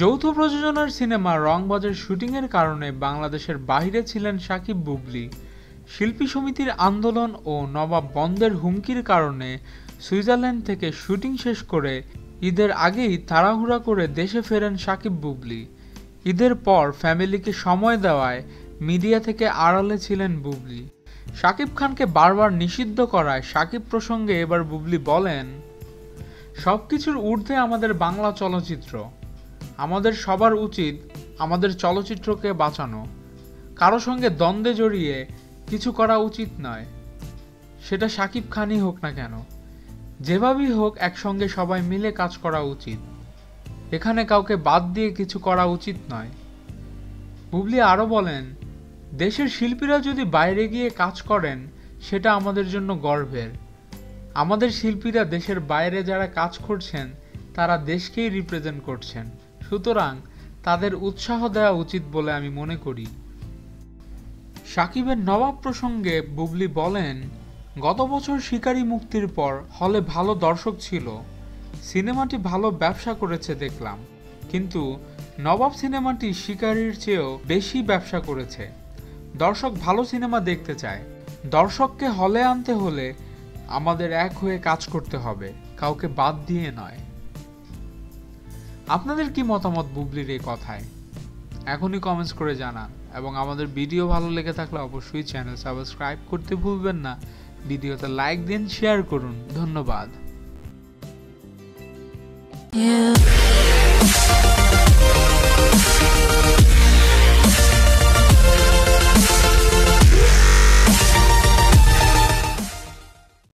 যৌথ প্রযোজনার সিনেমা রংবাজের শুটিংয়ের কারণে বাংলাদেশের বাইরে ছিলেন সাকিব বুবলি। শিল্পী সমিতির আন্দোলন ও নবাব বন্ধের হুমকির কারণে সুইজারল্যান্ড থেকে শুটিং শেষ করে ঈদের আগেই তাড়াহুড়া করে দেশে ফেরেন সাকিব বুবলি। ঈদের পর ফ্যামিলিকে সময় দেওয়ায় মিডিয়া থেকে আড়ালে ছিলেন বুবলি। সাকিব খানকে বারবার নিষিদ্ধ করায় সাকিব প্রসঙ্গে এবার বুবলি বলেন, সবকিছুর ঊর্ধ্বে আমাদের বাংলা চলচ্চিত্র। আমাদের সবার উচিত আমাদের চলচ্চিত্রকে বাঁচানো। কারও সঙ্গে দ্বন্দ্বে জড়িয়ে কিছু করা উচিত নয়। সেটা সাকিব খানই হোক না কেন। যেভাবেই হোক একসঙ্গে সবাই মিলে কাজ করা উচিত। এখানে কাউকে বাদ দিয়ে কিছু করা উচিত নয়। বুবলি আরও বলেন দেশের শিল্পীরা যদি বাইরে গিয়ে কাজ করেন, সেটা আমাদের জন্য গর্বের। আমাদের শিল্পীরা দেশের বাইরে যারা কাজ করছেন, তারা দেশকেই রিপ্রেজেন্ট করছেন। সুতরাং তাদের উৎসাহ দেওয়া উচিত বলে আমি মনে করি। সাকিবের নবাব প্রসঙ্গে বুবলি বলেন, গত বছর শিকারী মুক্তির পর হলে ভালো দর্শক ছিল। সিনেমাটি ভালো ব্যবসা করেছে দেখলাম। কিন্তু নবাব সিনেমাটি শিকারীর চেয়েও বেশি ব্যবসা করেছে। দর্শক ভালো সিনেমা দেখতে চায়। দর্শককে হলে আনতে হলে আমাদের এক হয়ে কাজ করতে হবে, কাউকে বাদ দিয়ে নয়। আপনাদের কি মতামত বুবলির এই কথায়? এখনই কমেন্টস করে জানান এবং আমাদের ভিডিও ভালো লেগে থাকলে অবশ্যই চ্যানেল সাবস্ক্রাইব করতে ভুলবেন না। ভিডিওতে লাইক দিন শেয়ার করুন। ধন্যবাদ। Yeah.